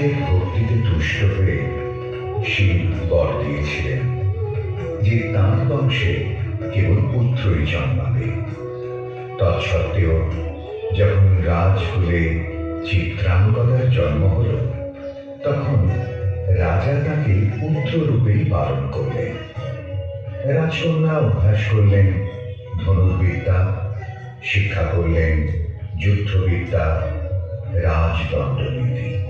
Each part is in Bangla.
রাজের ভক্তিতে তুষ্ট হয়ে শিব বর দিয়েছিলেন, যে তাঁর বংশে কেবল পুত্রই জন্মাবে। তৎসত্ত্বেও যখন রাজকুলে চিত্রাঙ্গদার জন্ম হল, তখন রাজা তাকে পুত্র রূপেই পালন করলেন। রাজকন্যা অভ্যাস করলেন, ধনুর্বিদ্যা, শিক্ষা করলেন, যুদ্ধবিদ্যা, রাজদণ্ডনীতি।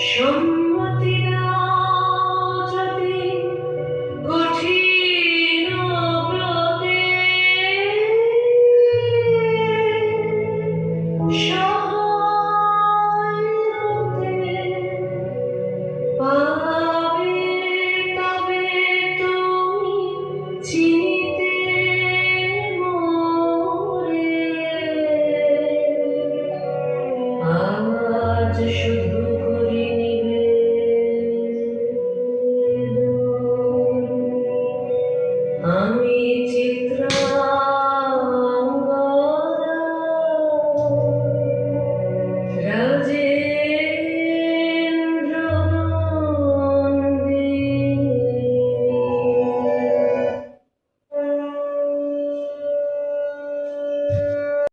Show